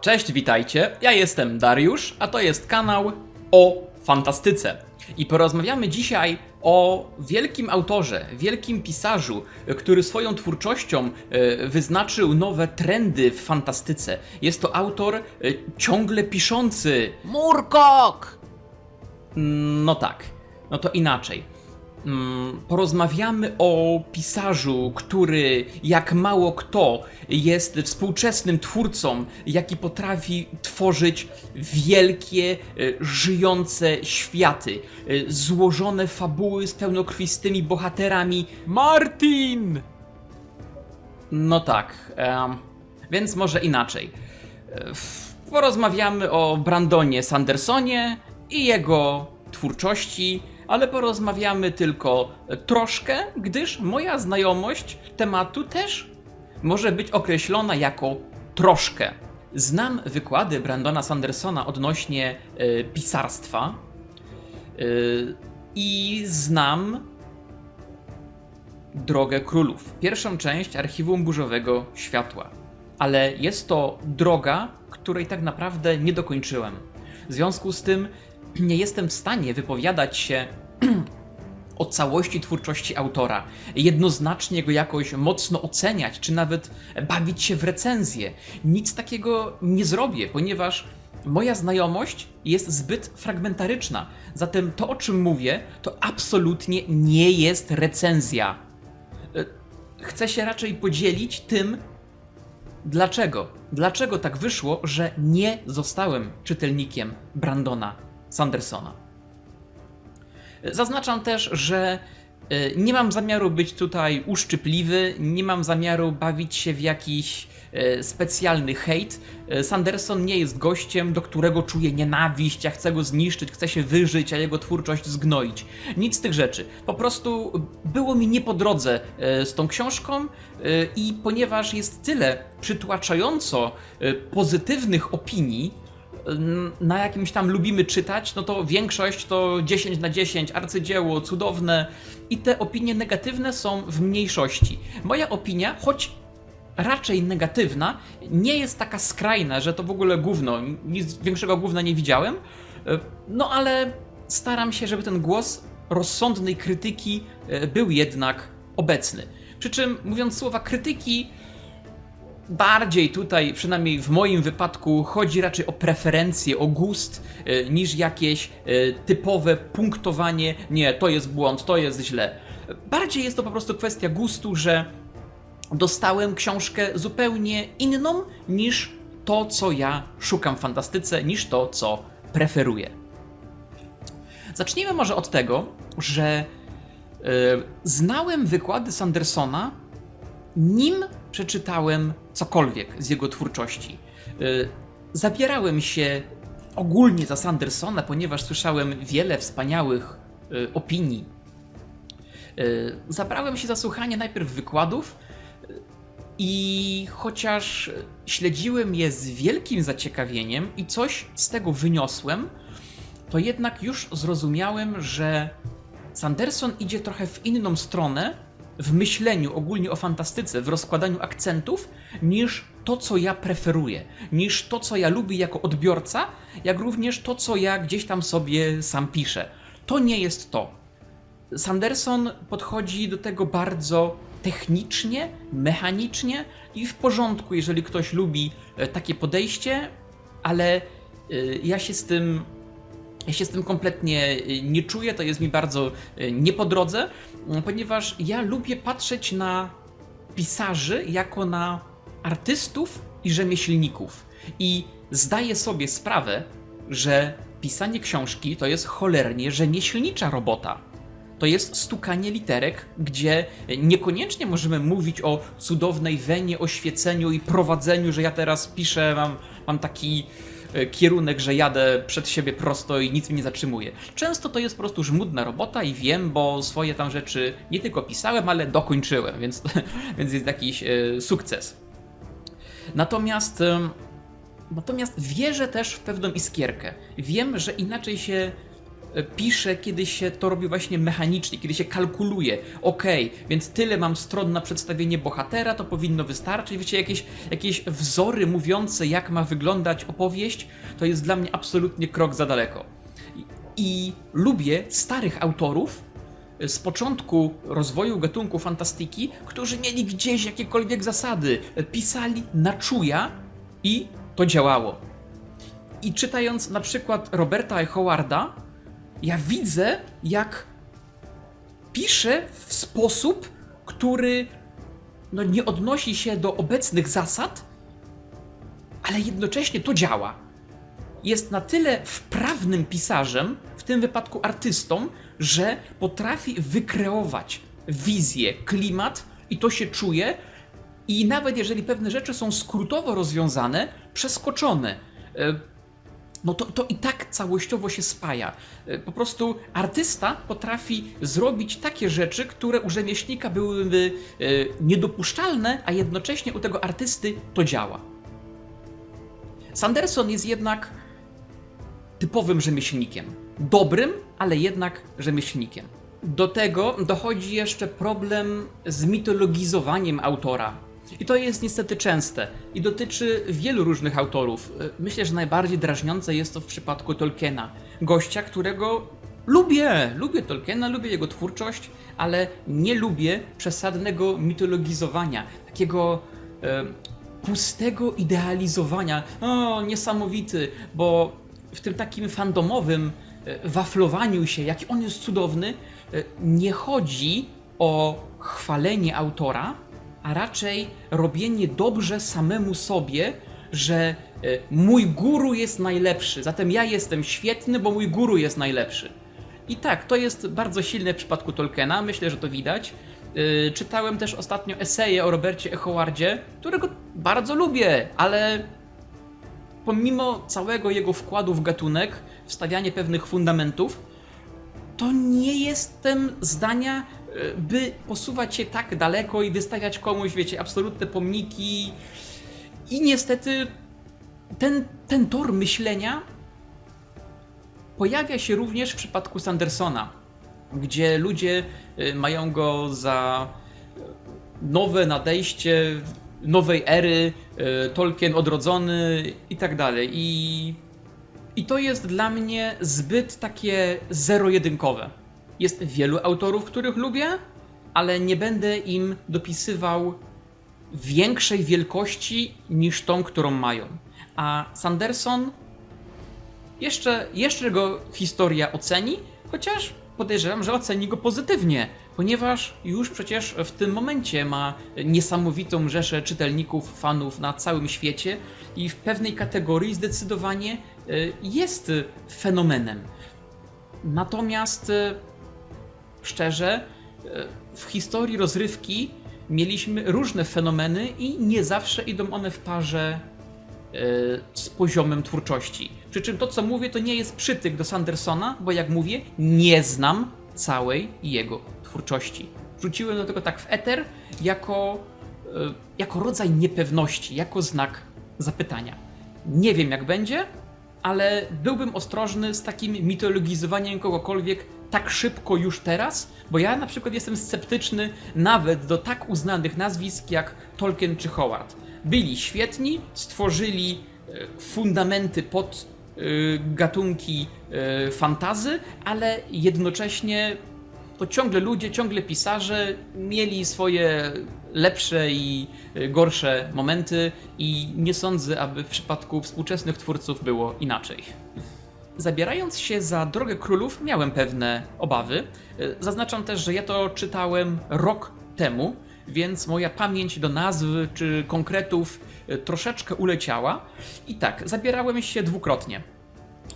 Cześć, witajcie. Ja jestem Dariusz, a to jest kanał o fantastyce. I porozmawiamy dzisiaj o wielkim autorze, wielkim pisarzu, który swoją twórczością e, wyznaczył nowe trendy w fantastyce. Jest to autor e, ciągle piszący. Murkok! No tak, no to inaczej. Mm, Porozmawiamy o pisarzu, który jak mało kto jest współczesnym twórcą, jaki potrafi tworzyć wielkie, e, żyjące światy, e, złożone fabuły z pełnokrwistymi bohaterami. Martin! No tak, więc może inaczej. E, Porozmawiamy o Brandonie Sandersonie i jego twórczości, ale porozmawiamy tylko troszkę, gdyż moja znajomość tematu też może być określona jako troszkę. Znam wykłady Brandona Sandersona odnośnie e, pisarstwa e, i znam Drogę Królów, pierwszą część Archiwum Burzowego Światła. Ale jest to droga, której tak naprawdę nie dokończyłem. W związku z tym nie jestem w stanie wypowiadać się o całości twórczości autora, jednoznacznie go jakoś mocno oceniać, czy nawet bawić się w recenzję. Nic takiego nie zrobię, ponieważ moja znajomość jest zbyt fragmentaryczna. Zatem to, o czym mówię, to absolutnie nie jest recenzja. E, Chcę się raczej podzielić tym, dlaczego. Dlaczego tak wyszło, że nie zostałem czytelnikiem Brandona Sandersona. Zaznaczam też, że e, nie mam zamiaru być tutaj uszczypliwy, nie mam zamiaru bawić się w jakiś e, specjalny hejt. E, Sanderson nie jest gościem, do którego czuję nienawiść, ja chcę go zniszczyć, chcę się wyżyć, a jego twórczość zgnoić. Nic z tych rzeczy. Po prostu było mi nie po drodze z tą książką i ponieważ jest tyle przytłaczająco pozytywnych opinii, na jakimś tam lubimy czytać, no to większość to 10 na 10, arcydzieło, cudowne i te opinie negatywne są w mniejszości. Moja opinia, choć raczej negatywna, nie jest taka skrajna, że to w ogóle gówno, nic większego gówna nie widziałem, no ale staram się, żeby ten głos rozsądnej krytyki e, był jednak obecny. Przy czym, mówiąc słowa krytyki, bardziej tutaj, przynajmniej w moim wypadku, chodzi raczej o preferencje, o gust, e, niż jakieś e, typowe punktowanie. Nie, to jest błąd, to jest źle. Bardziej jest to po prostu kwestia gustu, że dostałem książkę zupełnie inną niż to, co ja szukam w fantastyce, niż to, co preferuję. Zacznijmy może od tego, że e, znałem wykłady Sandersona nim przeczytałem cokolwiek z jego twórczości. Y, Zabierałem się ogólnie za Sandersona, ponieważ słyszałem wiele wspaniałych y, opinii. Y, Zabrałem się za słuchanie najpierw wykładów i chociaż śledziłem je z wielkim zaciekawieniem i coś z tego wyniosłem, to jednak już zrozumiałem, że Sanderson idzie trochę w inną stronę w myśleniu ogólnie o fantastyce, w rozkładaniu akcentów, niż to, co ja preferuję, niż to, co ja lubię jako odbiorca, jak również to, co ja gdzieś tam sobie sam piszę. To nie jest to. Sanderson podchodzi do tego bardzo technicznie, mechanicznie i w porządku, jeżeli ktoś lubi e, takie podejście, ale e, ja się z tym ja się z tym kompletnie y, nie czuję, to jest mi bardzo y, nie po drodze, y, ponieważ ja lubię patrzeć na pisarzy jako na artystów i rzemieślników. I zdaję sobie sprawę, że pisanie książki to jest cholernie rzemieślnicza robota. To jest stukanie literek, gdzie niekoniecznie możemy mówić o cudownej wenie, oświeceniu i prowadzeniu, że ja teraz piszę, mam, mam taki kierunek, że jadę przed siebie prosto i nic mnie nie zatrzymuje. Często to jest po prostu żmudna robota i wiem, bo swoje tam rzeczy nie tylko pisałem, ale dokończyłem, więc, więc jest jakiś e, sukces. Natomiast, natomiast wierzę też w pewną iskierkę. Wiem, że inaczej się e, pisze, kiedy się to robi właśnie mechanicznie, kiedy się kalkuluje. Okej, więc tyle mam stron na przedstawienie bohatera, to powinno wystarczyć. Wiecie, jakieś, jakieś wzory mówiące, jak ma wyglądać opowieść, to jest dla mnie absolutnie krok za daleko. I, i lubię starych autorów, z początku rozwoju gatunku fantastyki, którzy mieli gdzieś jakiekolwiek zasady, pisali na czuja i to działało. I czytając na przykład Roberta E. Howarda, ja widzę, jak pisze w sposób, który no, nie odnosi się do obecnych zasad, ale jednocześnie to działa. Jest na tyle wprawnym pisarzem, w tym wypadku artystą, że potrafi wykreować wizję, klimat i to się czuje. I nawet jeżeli pewne rzeczy są skrótowo rozwiązane, przeskoczone, e, no to, to i tak całościowo się spaja. E, Po prostu artysta potrafi zrobić takie rzeczy, które u rzemieślnika byłyby e, niedopuszczalne, a jednocześnie u tego artysty to działa. Sanderson jest jednak typowym rzemieślnikiem. Dobrym, ale jednak rzemieślnikiem. Do tego dochodzi jeszcze problem z mitologizowaniem autora. I to jest niestety częste i dotyczy wielu różnych autorów. Myślę, że najbardziej drażniące jest to w przypadku Tolkiena. Gościa, którego lubię, lubię Tolkiena, lubię jego twórczość, ale nie lubię przesadnego mitologizowania, takiego e, pustego idealizowania. O, niesamowity, bo w tym takim fandomowym e, waflowaniu się, jaki on jest cudowny, e, nie chodzi o chwalenie autora, a raczej robienie dobrze samemu sobie, że e, mój guru jest najlepszy, zatem ja jestem świetny, bo mój guru jest najlepszy. I tak, to jest bardzo silne w przypadku Tolkiena, myślę, że to widać. Yy, czytałem też ostatnio eseje o Robercie E. Howardzie, którego bardzo lubię, ale pomimo całego jego wkładu w gatunek, wstawianie pewnych fundamentów, to nie jestem zdania, e, by posuwać się tak daleko i wystawiać komuś, wiecie, absolutne pomniki. I niestety ten, ten tor myślenia pojawia się również w przypadku Sandersona, gdzie ludzie y, mają go za nowe nadejście nowej ery, y, Tolkien odrodzony i tak dalej. I, I to jest dla mnie zbyt takie zero-jedynkowe. Jest wielu autorów, których lubię, ale nie będę im dopisywał większej wielkości niż tą, którą mają. A Sanderson jeszcze, jeszcze go historia oceni, chociaż podejrzewam, że oceni go pozytywnie, ponieważ już przecież w tym momencie ma niesamowitą rzeszę czytelników, fanów na całym świecie i w pewnej kategorii zdecydowanie y, jest fenomenem. Natomiast y, szczerze, y, w historii rozrywki mieliśmy różne fenomeny i nie zawsze idą one w parze e, z poziomem twórczości. Przy czym to, co mówię, to nie jest przytyk do Sandersona, bo jak mówię, nie znam całej jego twórczości. Wrzuciłem do tego tak w eter jako, e, jako rodzaj niepewności, jako znak zapytania. Nie wiem, jak będzie, ale byłbym ostrożny z takim mitologizowaniem kogokolwiek tak szybko już teraz, bo ja na przykład jestem sceptyczny nawet do tak uznanych nazwisk jak Tolkien czy Howard. Byli świetni, stworzyli e, fundamenty pod e, gatunki e, fantazy, ale jednocześnie to ciągle ludzie, ciągle pisarze mieli swoje lepsze i gorsze momenty i nie sądzę, aby w przypadku współczesnych twórców było inaczej. Zabierając się za Drogę Królów, miałem pewne obawy. Y, Zaznaczam też, że ja to czytałem rok temu, więc moja pamięć do nazw czy konkretów y, troszeczkę uleciała. I tak, zabierałem się dwukrotnie.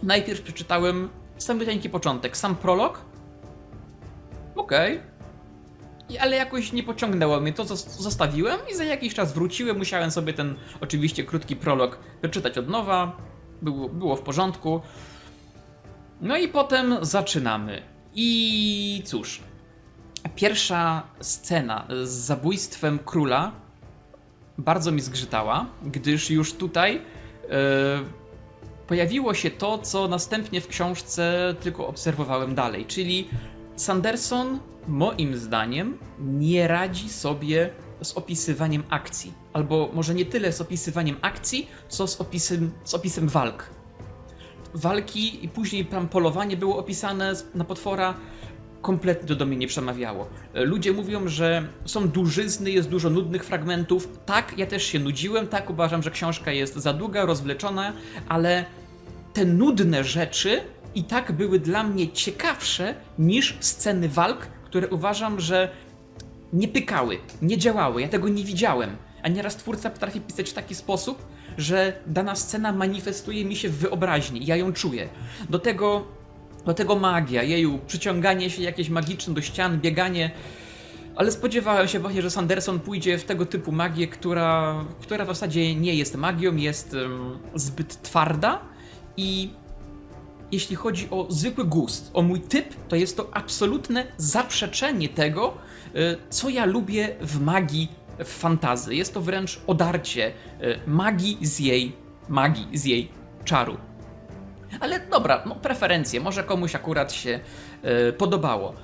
Najpierw przeczytałem samotniczy początek, sam prolog, Okej. I- Ale jakoś nie pociągnęło mnie to, zos- zostawiłem i za jakiś czas wróciłem. Musiałem sobie ten oczywiście krótki prolog przeczytać od nowa. Było, było w porządku. No i potem zaczynamy. I cóż. Pierwsza scena z zabójstwem króla bardzo mi zgrzytała, gdyż już tutaj e, pojawiło się to, co następnie w książce tylko obserwowałem dalej, czyli Sanderson, moim zdaniem, nie radzi sobie z opisywaniem akcji. Albo może nie tyle z opisywaniem akcji, co z opisem, z opisem walk. Walki i później tam polowanie było opisane na potwora kompletnie do mnie nie przemawiało. E, Ludzie mówią, że są dużyzny, jest dużo nudnych fragmentów. Tak, ja też się nudziłem, tak, uważam, że książka jest za długa, rozwleczona, ale te nudne rzeczy i tak były dla mnie ciekawsze niż sceny walk, które uważam, że nie pykały, nie działały, ja tego nie widziałem. A nieraz twórca potrafi pisać w taki sposób, że dana scena manifestuje mi się w wyobraźni, ja ją czuję. Do tego, do tego magia, jeju, przyciąganie się jakieś magiczne do ścian, bieganie. Ale spodziewałem się właśnie, że Sanderson pójdzie w tego typu magię, która, która w zasadzie nie jest magią, jest em, zbyt twarda i jeśli chodzi o zwykły gust, o mój typ, to jest to absolutne zaprzeczenie tego, y, co ja lubię w magii, w fantazy. Jest to wręcz odarcie y, magii z jej magii, z jej czaru. Ale dobra, no preferencje, może komuś akurat się y, podobało.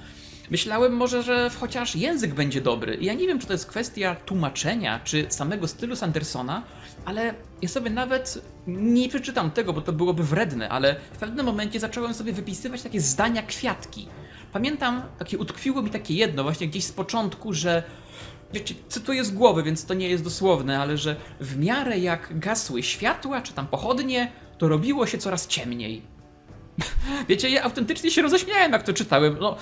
Myślałem może, że chociaż język będzie dobry. Ja nie wiem, czy to jest kwestia tłumaczenia, czy samego stylu Sandersona, ale ja sobie nawet nie przeczytam tego, bo to byłoby wredne, ale w pewnym momencie zacząłem sobie wypisywać takie zdania kwiatki. Pamiętam, takie utkwiło mi takie jedno właśnie gdzieś z początku, że wiecie, cytuję z głowy, więc to nie jest dosłowne, ale że w miarę jak gasły światła, czy tam pochodnie, to robiło się coraz ciemniej. Wiecie, ja autentycznie się roześmiałem, jak to czytałem. No,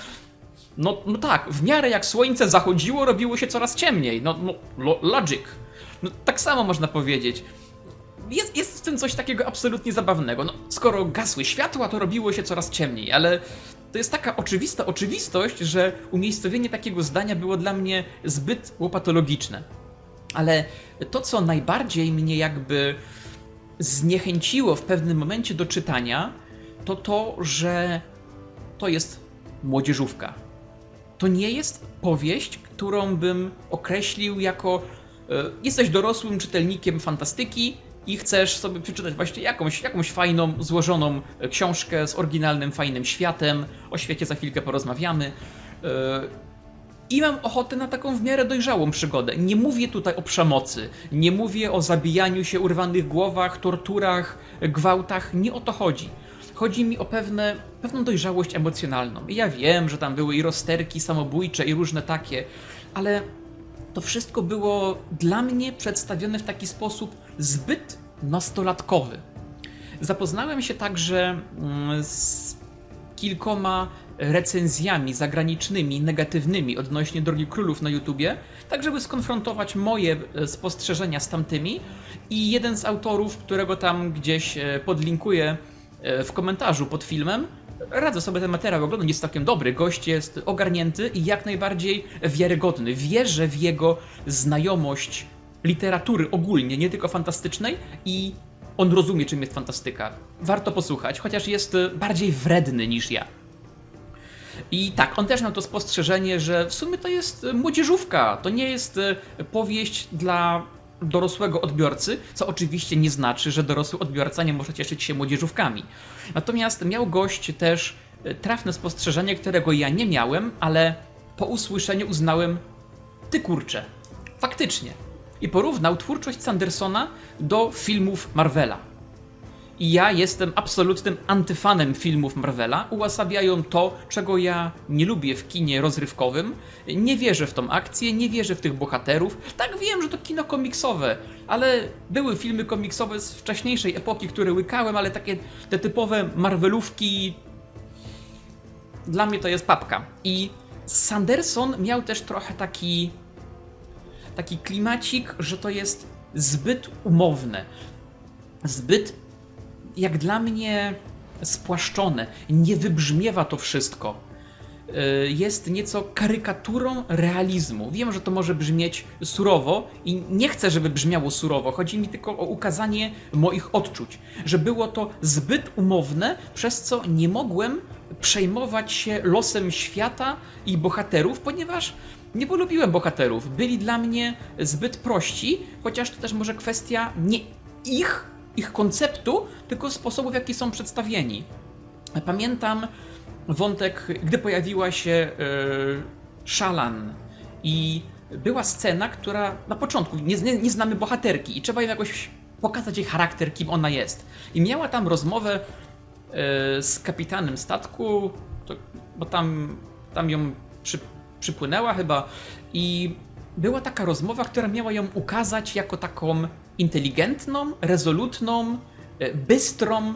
no, no tak, w miarę jak słońce zachodziło, robiło się coraz ciemniej. No, no lo, logic. No, tak samo można powiedzieć. Jest, jest w tym coś takiego absolutnie zabawnego. No, skoro gasły światła, to robiło się coraz ciemniej, ale to jest taka oczywista oczywistość, że umiejscowienie takiego zdania było dla mnie zbyt łopatologiczne. Ale to, co najbardziej mnie jakby zniechęciło w pewnym momencie do czytania, to to, że to jest młodzieżówka. To nie jest powieść, którą bym określił jako e, jesteś dorosłym czytelnikiem fantastyki i chcesz sobie przeczytać właśnie jakąś, jakąś fajną, złożoną e, książkę z oryginalnym, fajnym światem. O świecie za chwilkę porozmawiamy. E, I mam ochotę na taką w miarę dojrzałą przygodę. Nie mówię tutaj o przemocy, nie mówię o zabijaniu się, urwanych głowach, torturach, gwałtach. Nie o to chodzi. Chodzi mi o pewne, pewną dojrzałość emocjonalną. I ja wiem, że tam były i rozterki samobójcze, i różne takie, ale to wszystko było dla mnie przedstawione w taki sposób zbyt nastolatkowy. Zapoznałem się także mm, z kilkoma recenzjami zagranicznymi, negatywnymi odnośnie Drogi Królów na YouTubie, tak żeby skonfrontować moje e, spostrzeżenia z tamtymi i jeden z autorów, którego tam gdzieś e, podlinkuję e, w komentarzu pod filmem, radzę sobie ten materiał oglądać, jest całkiem dobry, gość jest ogarnięty i jak najbardziej wiarygodny. Wierzę w jego znajomość literatury ogólnie, nie tylko fantastycznej i on rozumie, czym jest fantastyka. Warto posłuchać, chociaż jest e, bardziej wredny niż ja. I tak, on też miał to spostrzeżenie, że w sumie to jest e, młodzieżówka, to nie jest e, powieść dla dorosłego odbiorcy, co oczywiście nie znaczy, że dorosły odbiorca nie może cieszyć się młodzieżówkami. Natomiast miał gość też e, trafne spostrzeżenie, którego ja nie miałem, ale po usłyszeniu uznałem, ty kurczę, faktycznie. I porównał twórczość Sandersona do filmów Marvela. I ja jestem absolutnym antyfanem filmów Marvela. Ułasabiają to, czego ja nie lubię w kinie rozrywkowym. Nie wierzę w tą akcję, nie wierzę w tych bohaterów. Tak wiem, że to kino komiksowe, ale były filmy komiksowe z wcześniejszej epoki, które łykałem, ale takie te typowe Marvelówki. Dla mnie to jest papka. I Sanderson miał też trochę taki taki klimacik, że to jest zbyt umowne. Zbyt, jak dla mnie, spłaszczone. Nie wybrzmiewa to wszystko. Y, Jest nieco karykaturą realizmu. Wiem, że to może brzmieć surowo i nie chcę, żeby brzmiało surowo. Chodzi mi tylko o ukazanie moich odczuć. Że było to zbyt umowne, przez co nie mogłem przejmować się losem świata i bohaterów, ponieważ nie polubiłem bohaterów. Byli dla mnie zbyt prości, chociaż to też może kwestia nie ich, ich konceptu, tylko sposobu, w jaki są przedstawieni. Pamiętam wątek, gdy pojawiła się e, Szalan i była scena, która na początku nie, nie, nie znamy bohaterki i trzeba im jakoś pokazać jej charakter, kim ona jest. I miała tam rozmowę e, z kapitanem statku, to, bo tam, tam ją przy, przypłynęła chyba i była taka rozmowa, która miała ją ukazać jako taką inteligentną, rezolutną, e, bystrą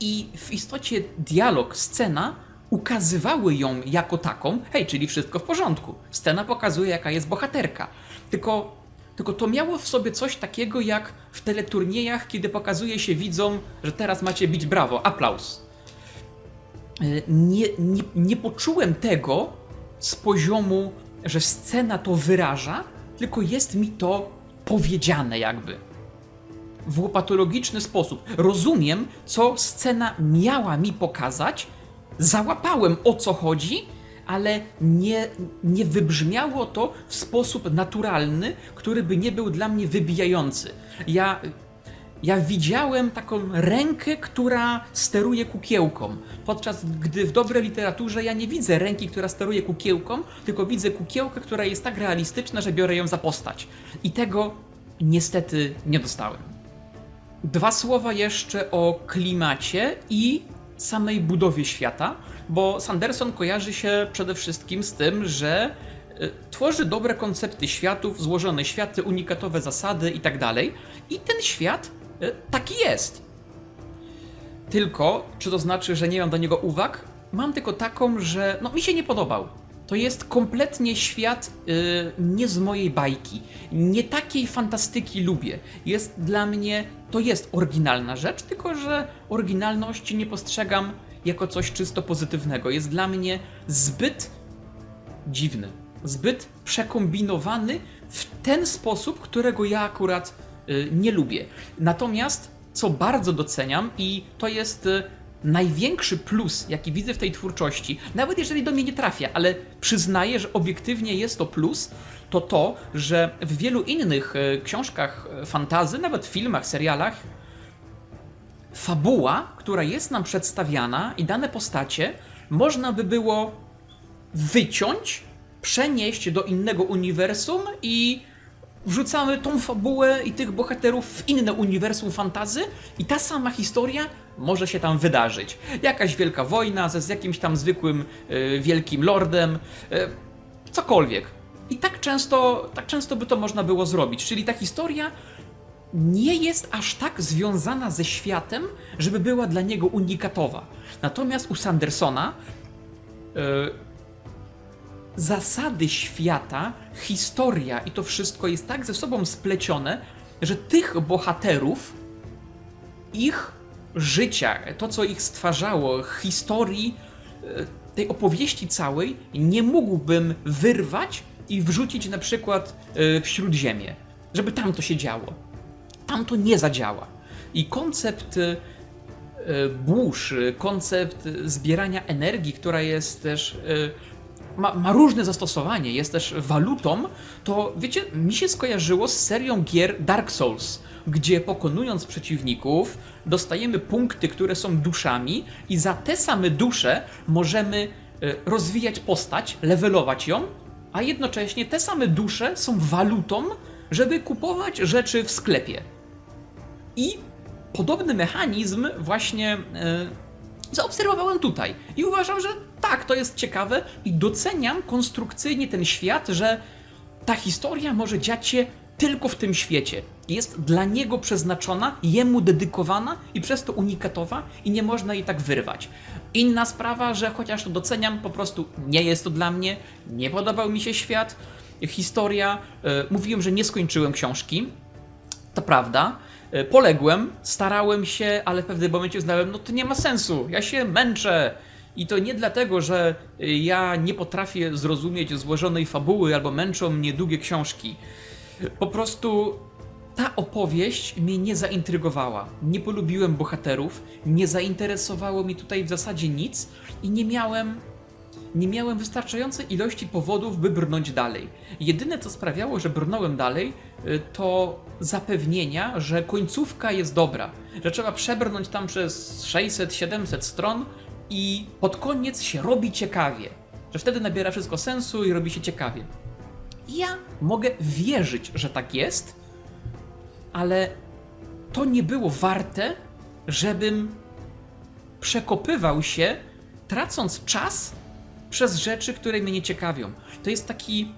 i w istocie dialog, scena ukazywały ją jako taką, hej, czyli wszystko w porządku. Scena pokazuje, jaka jest bohaterka. Tylko, tylko to miało w sobie coś takiego jak w teleturniejach, kiedy pokazuje się widzom, że teraz macie bić brawo, aplauz. Y, Nie, nie, nie poczułem tego z poziomu, że scena to wyraża, tylko jest mi to powiedziane jakby w łopatologiczny sposób. Rozumiem, co scena miała mi pokazać, załapałem o co chodzi, ale nie, nie wybrzmiało to w sposób naturalny, który by nie był dla mnie wybijający. Ja, ja widziałem taką rękę, która steruje kukiełką, podczas gdy w dobrej literaturze ja nie widzę ręki, która steruje kukiełką, tylko widzę kukiełkę, która jest tak realistyczna, że biorę ją za postać. I tego niestety nie dostałem. Dwa słowa jeszcze o klimacie i samej budowie świata, bo Sanderson kojarzy się przede wszystkim z tym, że y, tworzy dobre koncepty światów, złożone światy, unikatowe zasady itd. I ten świat taki jest. Tylko, czy to znaczy, że nie mam do niego uwag? Mam tylko taką, że no, mi się nie podobał. To jest kompletnie świat y, nie z mojej bajki. Nie takiej fantastyki lubię. Jest dla mnie, to jest oryginalna rzecz, tylko że oryginalności nie postrzegam jako coś czysto pozytywnego. Jest dla mnie zbyt dziwny, zbyt przekombinowany w ten sposób, którego ja akurat nie lubię. Natomiast, co bardzo doceniam, i to jest y, największy plus, jaki widzę w tej twórczości, nawet jeżeli do mnie nie trafia, ale przyznaję, że obiektywnie jest to plus, to to, że w wielu innych y, książkach y, fantazy, nawet filmach, serialach, fabuła, która jest nam przedstawiana i dane postacie, można by było wyciąć, przenieść do innego uniwersum i wrzucamy tą fabułę i tych bohaterów w inne uniwersum fantazy i ta sama historia może się tam wydarzyć. Jakaś wielka wojna ze z jakimś tam zwykłym y, wielkim lordem, y, cokolwiek. I tak często, tak często by to można było zrobić. Czyli ta historia nie jest aż tak związana ze światem, żeby była dla niego unikatowa. Natomiast u Sandersona y, zasady świata, historia i to wszystko jest tak ze sobą splecione, że tych bohaterów, ich życia, to co ich stwarzało, historii, e, tej opowieści całej, nie mógłbym wyrwać i wrzucić na przykład e, w śródziemie, żeby tam to się działo. Tam to nie zadziała. I koncept e, burz, koncept zbierania energii, która jest też. Ma, ma różne zastosowanie, jest też walutą, to wiecie, mi się skojarzyło z serią gier Dark Souls, gdzie pokonując przeciwników, dostajemy punkty, które są duszami, i za te same dusze możemy e, rozwijać postać, levelować ją, a jednocześnie te same dusze są walutą, żeby kupować rzeczy w sklepie. I podobny mechanizm właśnie e, zaobserwowałem tutaj. I uważam, że tak, to jest ciekawe i doceniam konstrukcyjnie ten świat, że ta historia może dziać się tylko w tym świecie. Jest dla niego przeznaczona, jemu dedykowana i przez to unikatowa i nie można jej tak wyrwać. Inna sprawa, że chociaż to doceniam, po prostu nie jest to dla mnie, nie podobał mi się świat, historia. E, mówiłem, że nie skończyłem książki, to prawda. E, Poległem, starałem się, ale w pewnym momencie uznałem, no to nie ma sensu, ja się męczę. I to nie dlatego, że y, ja nie potrafię zrozumieć złożonej fabuły albo męczą mnie długie książki. Po prostu ta opowieść mnie nie zaintrygowała. Nie polubiłem bohaterów, nie zainteresowało mi tutaj w zasadzie nic i nie miałem nie miałem wystarczającej ilości powodów, by brnąć dalej. Jedyne, co sprawiało, że brnąłem dalej, y, to zapewnienia, że końcówka jest dobra, że trzeba przebrnąć tam przez 600-700 stron i pod koniec się robi ciekawie, że wtedy nabiera wszystko sensu i robi się ciekawie. Ja mogę wierzyć, że tak jest, ale to nie było warte, żebym przekopywał się, tracąc czas przez rzeczy, które mnie nie ciekawią. To jest taki.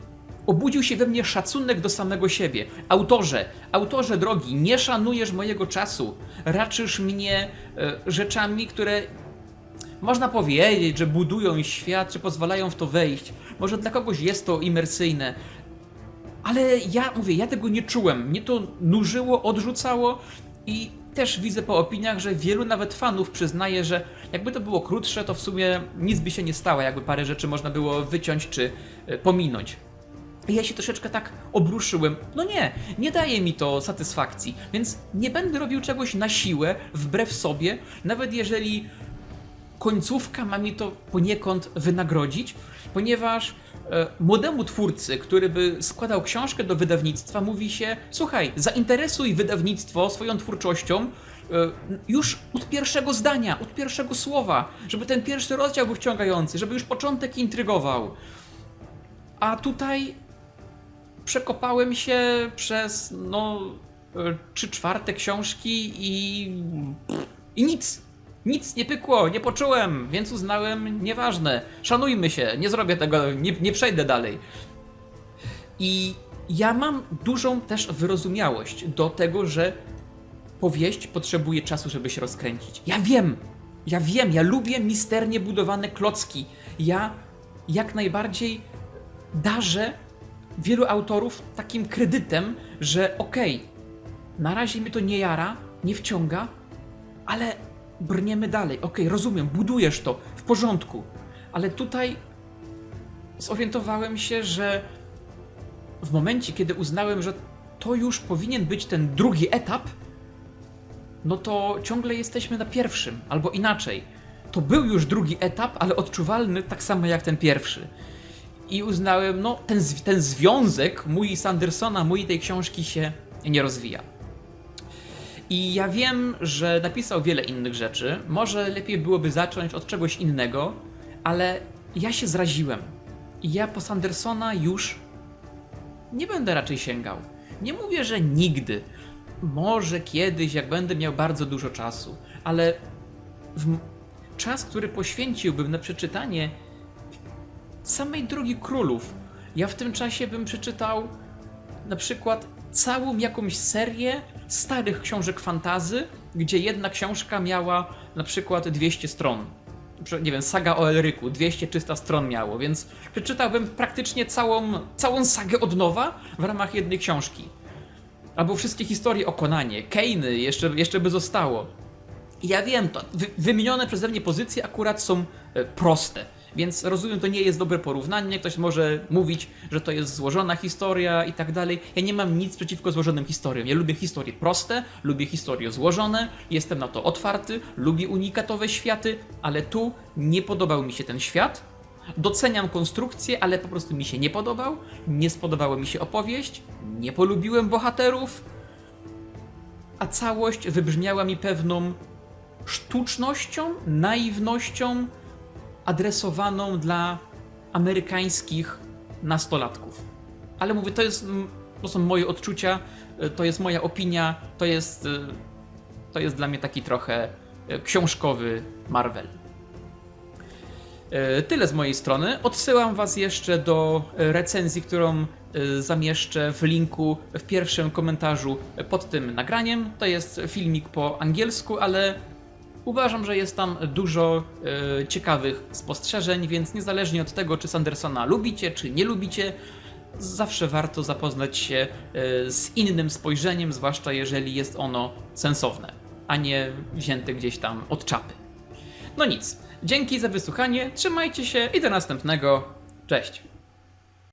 Obudził się we mnie szacunek do samego siebie. Autorze, autorze drogi, nie szanujesz mojego czasu. Raczysz mnie e, rzeczami, które można powiedzieć, że budują świat, czy pozwalają w to wejść. Może dla kogoś jest to imersyjne. Ale ja mówię, ja tego nie czułem. Mnie to nużyło, odrzucało i też widzę po opiniach, że wielu nawet fanów przyznaje, że jakby to było krótsze, to w sumie nic by się nie stało, jakby parę rzeczy można było wyciąć czy e, pominąć. I ja się troszeczkę tak obruszyłem. No nie, nie daje mi to satysfakcji, więc nie będę robił czegoś na siłę, wbrew sobie, nawet jeżeli końcówka ma mi to poniekąd wynagrodzić, ponieważ e, młodemu twórcy, który by składał książkę do wydawnictwa, mówi się: Słuchaj, zainteresuj wydawnictwo swoją twórczością. e, Już od pierwszego zdania, od pierwszego słowa, żeby ten pierwszy rozdział był wciągający, żeby już początek intrygował. A tutaj przekopałem się przez no e, trzy czwarte książki i i nic. Nic nie pykło, nie poczułem, więc uznałem, nieważne. Szanujmy się, nie zrobię tego, nie, nie przejdę dalej. I ja mam dużą też wyrozumiałość do tego, że powieść potrzebuje czasu, żeby się rozkręcić. Ja wiem, ja wiem, ja lubię misternie budowane klocki. Ja jak najbardziej darzę wielu autorów takim kredytem, że okej, na razie mnie to nie jara, nie wciąga, ale brniemy dalej. Okej, rozumiem, budujesz to, w porządku. Ale tutaj zorientowałem się, że w momencie, kiedy uznałem, że to już powinien być ten drugi etap, no to ciągle jesteśmy na pierwszym, albo inaczej. To był już drugi etap, ale odczuwalny tak samo jak ten pierwszy. I uznałem, no ten, ten związek mój Sandersona, mój tej książki się nie rozwija. I ja wiem, że napisał wiele innych rzeczy. Może lepiej byłoby zacząć od czegoś innego, ale ja się zraziłem. I ja po Sandersona już nie będę raczej sięgał. Nie mówię, że nigdy. Może kiedyś, jak będę miał bardzo dużo czasu, ale w czas, który poświęciłbym na przeczytanie samej Drogi Królów, ja w tym czasie bym przeczytał na przykład całą jakąś serię starych książek fantazy, gdzie jedna książka miała na przykład 200 stron. Nie wiem, saga o Elryku, 200-300 stron miało, więc przeczytałbym praktycznie całą, całą sagę od nowa w ramach jednej książki. Albo wszystkie historie o Konanie, jeszcze, jeszcze by zostało. Ja wiem, to wy, wymienione przeze mnie pozycje akurat są e, proste, więc rozumiem, to nie jest dobre porównanie. Ktoś może mówić, że to jest złożona historia i tak dalej. Ja nie mam nic przeciwko złożonym historiom. Ja lubię historie proste, lubię historie złożone, jestem na to otwarty, lubię unikatowe światy, ale tu nie podobał mi się ten świat. Doceniam konstrukcję, ale po prostu mi się nie podobał. Nie spodobała mi się opowieść, nie polubiłem bohaterów, a całość wybrzmiała mi pewną sztucznością, naiwnością adresowaną dla amerykańskich nastolatków. Ale mówię, to, jest, mm, to są moje odczucia, y, to jest moja opinia, to jest, y, to jest dla mnie taki trochę y, książkowy Marvel. Tyle z mojej strony. Odsyłam Was jeszcze do recenzji, którą zamieszczę w linku w pierwszym komentarzu pod tym nagraniem. To jest filmik po angielsku, ale uważam, że jest tam dużo e, ciekawych spostrzeżeń, więc niezależnie od tego, czy Sandersona lubicie, czy nie lubicie, zawsze warto zapoznać się e, z innym spojrzeniem, zwłaszcza jeżeli jest ono sensowne, a nie wzięte gdzieś tam od czapy. No nic. Dzięki za wysłuchanie, trzymajcie się i do następnego. Cześć.